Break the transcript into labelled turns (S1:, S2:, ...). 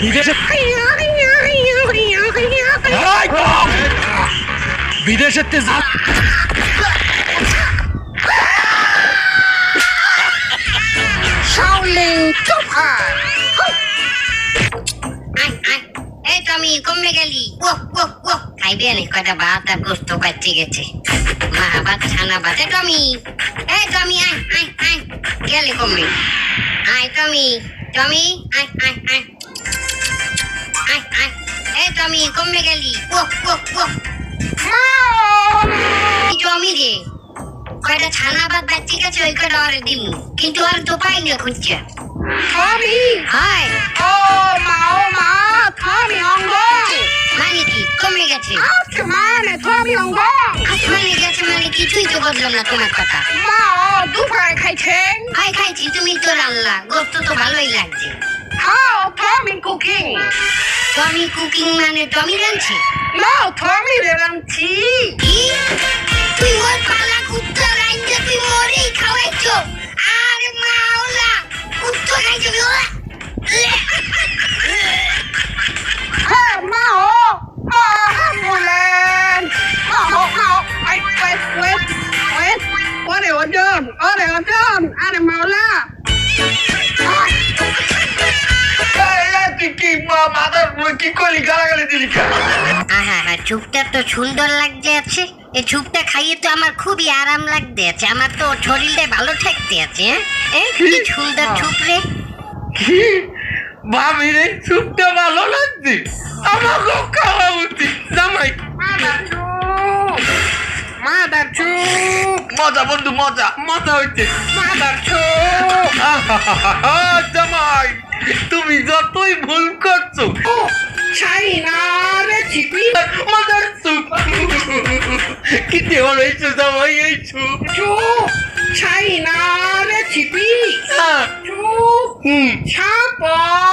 S1: বিদেশে এই! বিদেশের তে।
S2: এই টমি কমে গেলি ও ও ও খাইবে নে কয়টা ভাত গোস্ত কাটতে গেছে মা ভাত ছানা ভাত এ টমি এই টমি আয় আয় আয় গেলে কমে আয় টমি টমি আয় আয় আয় এই টমি কমে গেলি। টমি রে কয়টা ছানা ভাত বাচ্চি গেছে ওই কয়টা ওরে দিমু? কিন্তু আর তো পাই না খুঁজছে
S3: টমি!
S2: হায়।
S3: ও মা ও মা টমি অঙ্গ!
S2: মানে কি? কমে গেছে।
S3: আসমানে টমি অঙ্গ!
S2: আসমানে গেছে মানে কিছুই তো বললাম না তোমার কথা।
S3: মা দুপুরে খাইছেন?
S2: খাই খাইছি। তুমি তো রান্না গোস্ত তো ভালোই লাগছে।
S3: কুকিং
S2: টমি কুকিং মানে টমি রাঁধছে
S3: নো টমি রাঁধছি
S2: তুই ওর পালা কুত্তা রাঁধছে তুই মরেই খাওয়াইছো। আর মাওলা কুত্তা খাইছো
S3: হ্যাঁ মা ও মা অ্যাম্বুলেন্স মা ও মা ও ওয়েট
S1: কি করলি গালাগালি দিলি কেন?
S2: আহা হা চুপটা তো সুন্দর লাগছে আছে। এই চুপটা খাইয়ে তো আমার খুবই আরাম লাগতে আছে। আমার তো শরীরটা ভালো থাকতে আছে হ্যাঁ? কি? সুন্দর চুপ রে।
S1: কি? ভাবি রে চুপটা ভালো লাগছে। আমাকেও খাওয়া উচিত। জামাই।
S3: মাদার চুপ।
S1: মজা বন্ধু মজা। মজা হইছে।
S3: মাদার চুপ।
S1: জামাই তুমি যতই ভুল করছ।
S3: চাইনা রেসিপি
S1: মজার চুপ কি দেওয়ার হয়েছে জামাই এই চুপ
S3: চুপ চাইনা রেসিপি
S1: হ্যাঁ,
S3: চুপ
S1: হুম
S3: ছাপা